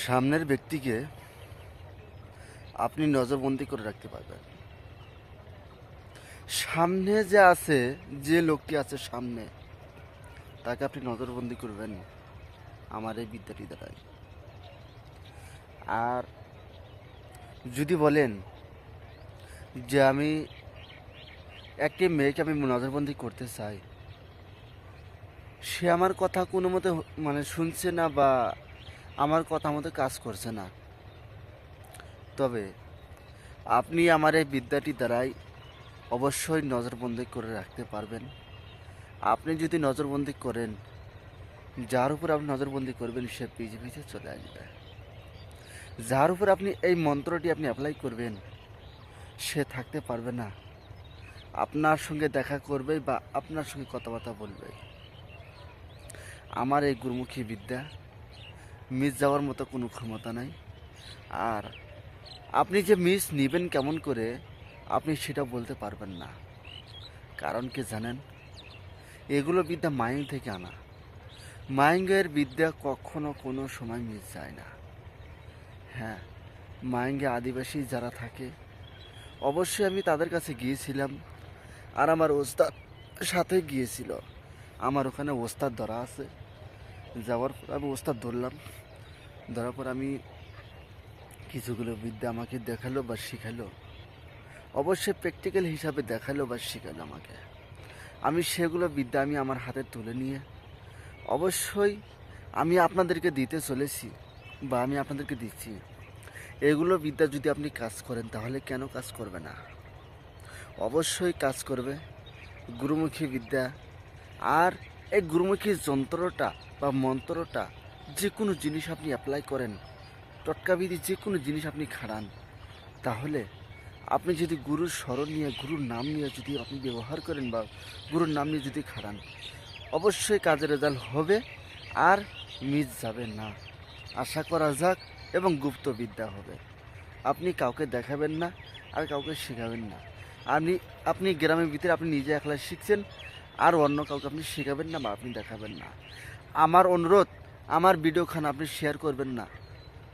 সামনের ব্যক্তিকে আপনি নজরবন্দি করে রাখতে পারবেন। সামনে যে আছে, যে লোকটি আছে সামনে, তাকে আপনি নজরবন্দি করবেন আমার এই বিদ্যাটি দ্বারাই। আর যদি বলেন যে আমি একটি মেয়েকে আমি নজরবন্দি করতে চাই, সে আমার কথা কোনো মতে মানে শুনছে না বা আমার কথা মতো কাজ করছে না। তবে আপনি আমার এই বিদ্যাটি দ্বারাই অবশ্যই নজরবন্দি করে রাখতে পারবেন। আপনি যদি নজরবন্দি করেন, যার উপর আপনি নজরবন্দি করবেন, সে পিছে চলে আসবে। যার উপর আপনি এই মন্ত্রটি আপনি অ্যাপ্লাই করবেন, সে থাকতে পারবে না। আপনার সঙ্গে দেখা করবে বা আপনার সঙ্গে কথাবার্তা বলবে। আমার এই গুরুমুখী বিদ্যা মিস যাওয়ার মতো কোনো ক্ষমতা নাই। আর আপনি যে মিস নেবেন কেমন করে, আপনি সেটা বলতে পারবেন না। কারণ কি জানেন? এগুলো বিদ্যা মাইং থেকে আনা। মাইঙ্গের বিদ্যা কখনো কোনো সময় মিস যায় না। হ্যাঁ মাইঙ্গে আদিবাসী যারা থাকে, অবশ্যই আমি তাদের কাছে গিয়েছিলাম আর আমার ওস্তাদ সাথে গিয়েছিল। আমার ওখানে ওস্তাদ ধরা আছে। যাওয়ার পর আমি ওস্তাদ ধরলাম। ধরার পর আমি কিছুগুলো বিদ্যা আমাকে দেখাল বা শিখালো। অবশ্যই প্র্যাকটিক্যাল হিসাবে দেখাল বা শিখালো আমাকে। আমি সেগুলো বিদ্যা আমি আমার হাতে তুলে নিয়ে অবশ্যই আমি আপনাদেরকে দিতে চলেছি বা আমি আপনাদেরকে দিচ্ছি। এগুলো বিদ্যা যদি আপনি কাজ করেন তাহলে কেন কাজ করবে না? অবশ্যই কাজ করবে। গুরুমুখী বিদ্যা। আর এই গুরুমুখী যন্ত্রটা বা মন্ত্রটা যে কোনো জিনিস আপনি অ্যাপ্লাই করেন টটকাবিধি যে কোনো জিনিস আপনি খাড়ান, তাহলে আপনি যদি গুরুর স্মরণ নিয়ে, গুরুর নাম নিয়ে যদি আপনি ব্যবহার করেন বা গুরুর নাম নিয়ে যদি খাড়ান, অবশ্যই কাজের রেজাল্ট হবে আর মিস যাবে না। আশা করা যাক এবং গুপ্ত বিদ্যা হবে। আপনি কাউকে দেখাবেন না আর কাউকে শেখাবেন না। আপনি আপনি গ্রামের ভিতরে আপনি নিজে একলা শিখছেন আর অন্য কাউকে আপনি শেখাবেন না বা আপনি দেখাবেন না। আমার অনুরোধ, আমার ভিডিও ভিডিওখান আপনি শেয়ার করবেন না।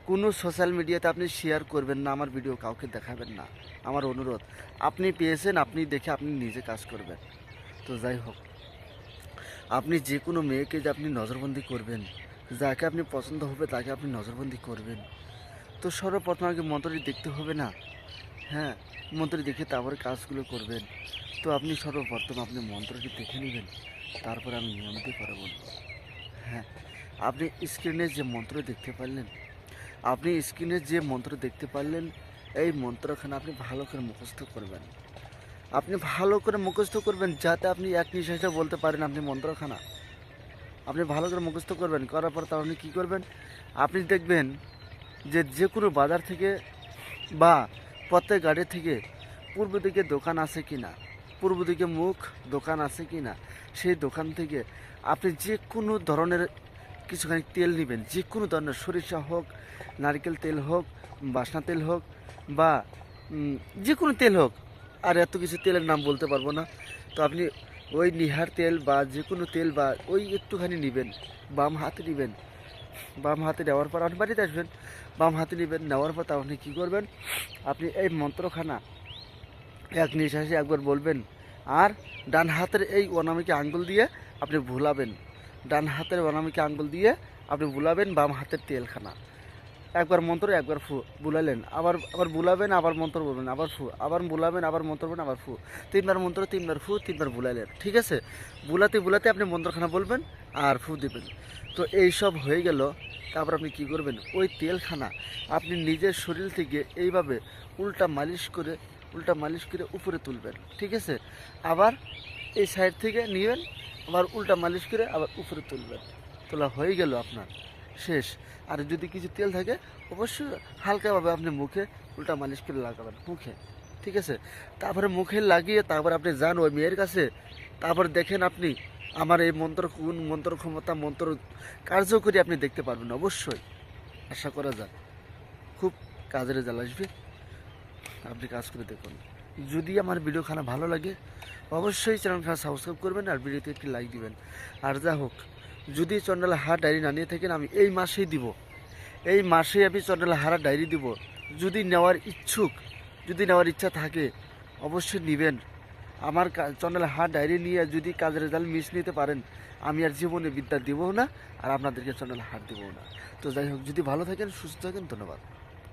কোনো সোশ্যাল মিডিয়াতে আপনি শেয়ার করবেন না, আমার ভিডিও কাউকে দেখাবেন না। আমার অনুরোধ, আপনি পেয়েছেন, আপনি দেখে আপনি নিজে কাজ করবেন। তো যাই হোক, আপনি যে কোনো মেয়েকে যে আপনি নজরবন্দি করবেন, যাকে আপনি পছন্দ হবে তাকে আপনি নজরবন্দি করবেন। তো সর্বপ্রথম আগে মন্ত্রটি দেখতে হবে না? হ্যাঁ মন্ত্রটি দেখে তারপরে কাজগুলো করবেন। তো আপনি সর্বপ্রথম আপনি মন্ত্রটি দেখে নেবেন, তারপর আমি নিয়মিত করে হ্যাঁ আপনি স্ক্রিনে যে মন্ত্র দেখতে পারলেন, আপনি স্ক্রিনে যে মন্ত্র দেখতে পারলেন, এই মন্ত্রখানা আপনি ভালো করে মুখস্থ করবেন। আপনি ভালো করে মুখস্থ করবেন যাতে আপনি এক নিঃশ্বাসে বলতে পারেন আপনি মন্ত্রখানা। আপনি ভালো করে মুখস্থ করবেন, করার পর তার আপনি কী করবেন? আপনি দেখবেন যে যে কোনো বাজার থেকে বা প্রত্যেক গাড়ি থেকে পূর্ব দিকে দোকান আছে কি না পূর্ব দিকে মুখ দোকান আছে কি না সেই দোকান থেকে আপনি যে কোনো ধরনের কিছুখানি তেল নেবেন, যে কোনো ধরনের সরিষা হোক, নারকেল তেল হোক, বাসনা তেল হোক বা যে কোনো তেল হোক, আর এত কিছু তেলের নাম বলতে পারব না। তো আপনি ওই নিহার তেল বা যে কোনো তেল বা ওই একটুখানি নেবেন, বাম হাতে নেবেন, বাম হাতে নেওয়ার পর আপনি বাড়িতে আসবেন, বাম হাতে নেবেন, নেওয়ার পর আপনি কী করবেন? আপনি এই মন্ত্রখানা এক নিঃশ্বাসে একবার বলবেন আর ডান হাতের এই অনামিকে আঙ্গুল দিয়ে আপনি ভুলাবেন। ডান হাতের অনামিকে আঙ্গুল দিয়ে আপনি বুলাবেন বাম হাতের তেলখানা। একবার মন্ত্র, একবার ফু বুলালেন আবার আবার বুলাবেন আবার মন্ত্র বলবেন, আবার ফু, আবার বুলাবেন আবার মন্ত্র বলবেন, আবার ফু। তিনবার মন্ত্র, তিনবার ফু, তিনবার বুলালেন ঠিক আছে? বুলাতে বুলাতে আপনি মন্ত্রখানা বলবেন আর ফু দিবেন। তো এই সব হয়ে গেল। তারপর আপনি কি করবেন? ওই তেলখানা আপনি নিজের শরীর থেকে এইভাবে উল্টা মালিশ করে উল্টা মালিশ করে উপরে তুলবেন, ঠিক আছে? আবার এই সাইড থেকে নিবেন, আবার উল্টা মালিশ করে আবার উপরে তুলবেন। তোলা হয়ে গেল আপনার, শেষ। আর যদি কিছু তেল থাকে, অবশ্যই হালকাভাবে আপনি মুখে উল্টা মালিশ করে লাগাবেন, মুখে, ঠিক আছে? তারপরে মুখে লাগিয়ে তারপর আপনি যান ওই মেয়ের কাছে, তারপর দেখেন আপনি আমার এই মন্ত্র কোন মন্ত্র ক্ষমতা, মন্ত্র কার্যকরী আপনি দেখতে পারবেন, অবশ্যই। আশা করা যায়। খুব কাজের রেজাল্ট আসবে। আপনি কাজ করে দেখুন। যদি আমার ভিডিও খানা ভালো লাগে, অবশ্যই চ্যানেলটা সাবস্ক্রাইব করবেন আর ভিডিওতে একটি লাইক দিবেন। আর যা হোক, যদি চন্ডালা হাট ডায়েরি না নিয়ে থাকেন, আমি এই মাসেই দিব। এই মাসেই আমি চন্ডাল হারা ডায়েরি দিব। যদি নেওয়ার ইচ্ছুক, যদি নেওয়ার ইচ্ছা থাকে, অবশ্যই নেবেন। আমার চন্ডাল হার ডায়েরি নিয়ে যদি কাজের রেজাল্ট মিস নিতে পারেন, আমি আর জীবনে বিদ্যা দেবও না আর আপনাদেরকে চন্ডাল হার দেবও না। তো যাই হোক, যদি ভালো থাকেন, সুস্থ থাকেন, ধন্যবাদ।